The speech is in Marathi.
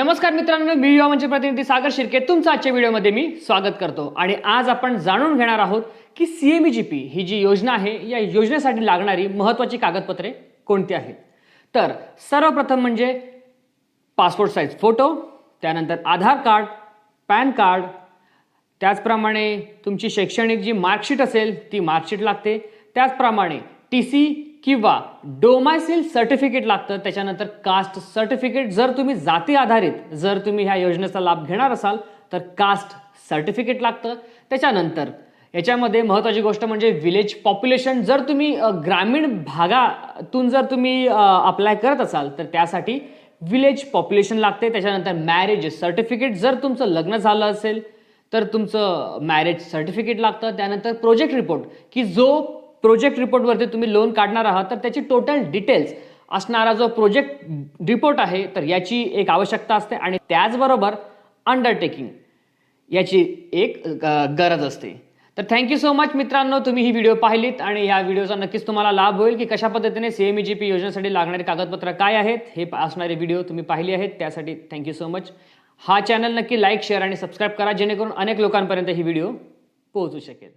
नमस्कार मित्रांनो मी युवा मंच प्रतिनिधी सागर शिर्के. तुमचं आजच्या व्हिडिओमध्ये मी स्वागत करतो. आणि आज आपण जाणून घेणार आहोत की सी एम जी पी ही जी योजना आहे या योजनेसाठी लागणारी महत्त्वाची कागदपत्रे कोणती आहेत? तर सर्वप्रथम म्हणजे पासपोर्ट साईज फोटो त्यानंतर आधार कार्ड पॅन कार्ड त्याचप्रमाणे तुमची शैक्षणिक जी मार्कशीट असेल ती मार्कशीट लागते. त्याचप्रमाणे टी सी किंवा डोमायसिल सर्टिफिकेट लागतं त्याच्यानंतर कास्ट सर्टिफिकेट जर तुम्ही जाती आधारित जर तुम्ही ह्या योजनेचा लाभ घेणार असाल तर कास्ट सर्टिफिकेट लागतं. त्याच्यानंतर याच्यामध्ये महत्त्वाची गोष्ट म्हणजे विलेज पॉप्युलेशन जर तुम्ही ग्रामीण भागातून जर तुम्ही अप्लाय करत असाल तर त्यासाठी विलेज पॉप्युलेशन लागते. त्याच्यानंतर मॅरेज सर्टिफिकेट जर तुमचं लग्न झालं असेल तर तुमचं मॅरेज सर्टिफिकेट लागतं. त्यानंतर प्रोजेक्ट रिपोर्ट की जो प्रोजेक्ट रिपोर्टवरती तुम्ही लोन काढणार आहात तर त्याची टोटल डिटेल्स असणारा जो प्रोजेक्ट रिपोर्ट आहे तर याची एक आवश्यकता असते आणि त्याचबरोबर अंडरटेकिंग याची एक गरज असते. तर थँक्यू सो मच मित्रांनो तुम्ही ही व्हिडिओ पाहिलीत आणि या व्हिडिओचा नक्कीच तुम्हाला लाभ होईल की कशा पद्धतीने सी एम जी पी योजनेसाठी लागणारे कागदपत्र काय आहेत हे असणारे व्हिडिओ तुम्ही पाहिले आहेत त्यासाठी थँक्यू सो मच हा चॅनल नक्की लाईक शेअर आणि सबस्क्राईब करा जेणेकरून अनेक लोकांपर्यंत ही व्हिडिओ पोहोचू शकेल.